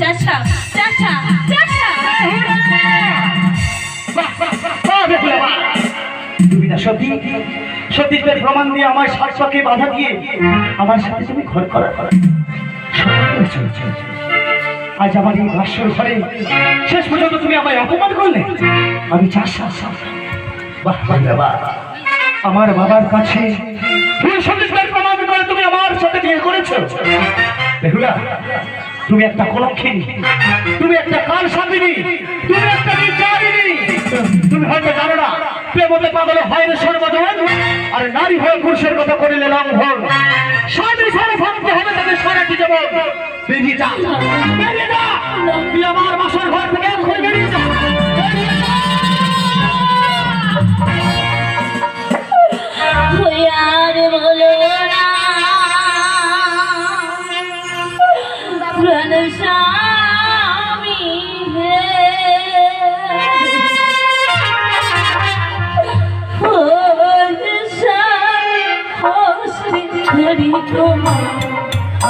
চাচা চাচা তুমি না সত্যি প্রমাণ দিয়ে আমার শাশ্বকে বাধা দিয়ে আমার সাথে তুমি ঘর করা করা। আজ আমার এই ভাষ্যর ঘরে শেষ পর্যন্ত তুমি আমায় অপমান করলে। আমি চাষ বাহ বাহ, বাহ। আমার বাবার কাছে। তুমি আমার সাথে বিয়ে করেছ। তুমি একটা কলক্ষিনী তুমি একটা কাল সাধিনী তুমি একটা বিচারিনী তুমি হয়তো জানো না প্রেমতে পাগল হয় সর্বজন, আর নারী হয়ে পুরুষের কথা করিলে লঙ্ঘন। স্বামী সারা হবে তাদের সারাটি যাব বেরিয়ে তুই আমার বাসার হরি তোমার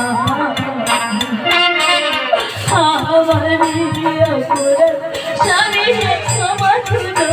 আমার প্রিয় করে স্বামী আমার প্রিয়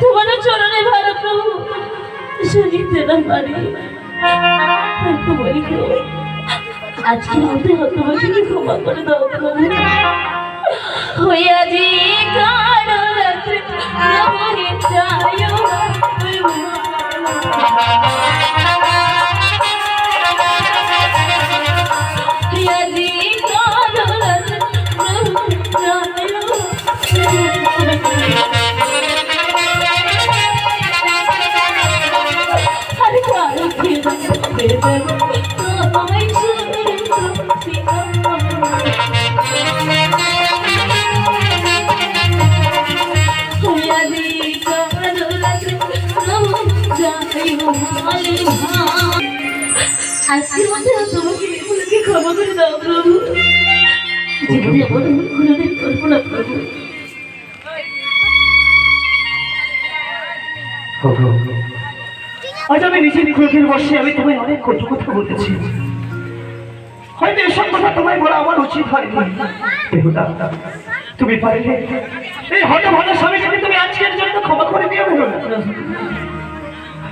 তোমার চরণে ভালো প্রভু, শুনিতে না পারি। তোমারই আজকে হতে হতে তুমি ক্ষমা করে দাও প্রভু? হইয়া যে কারও রাত্রে রমণী যায় হইয়া যে কারও রাত্রে আজকের মধ্যে তোমাকে এগুলোকে ক্ষমা করে দাও প্রভু জীবনে আমার ভুল কোনোদিন করব না প্রভু আজ আমি নিজের ক্রোধের বসে, আমি তোমায় অনেক কত কথা বলেছি। হয়তো এসব কথা তোমায় বলা আমার উচিত হয়নি। তুমি পারলে। এই হয়তো ভালো স্বামীকে তুমি আজকের জন্য ক্ষমা করে দিয়ে বেহুদা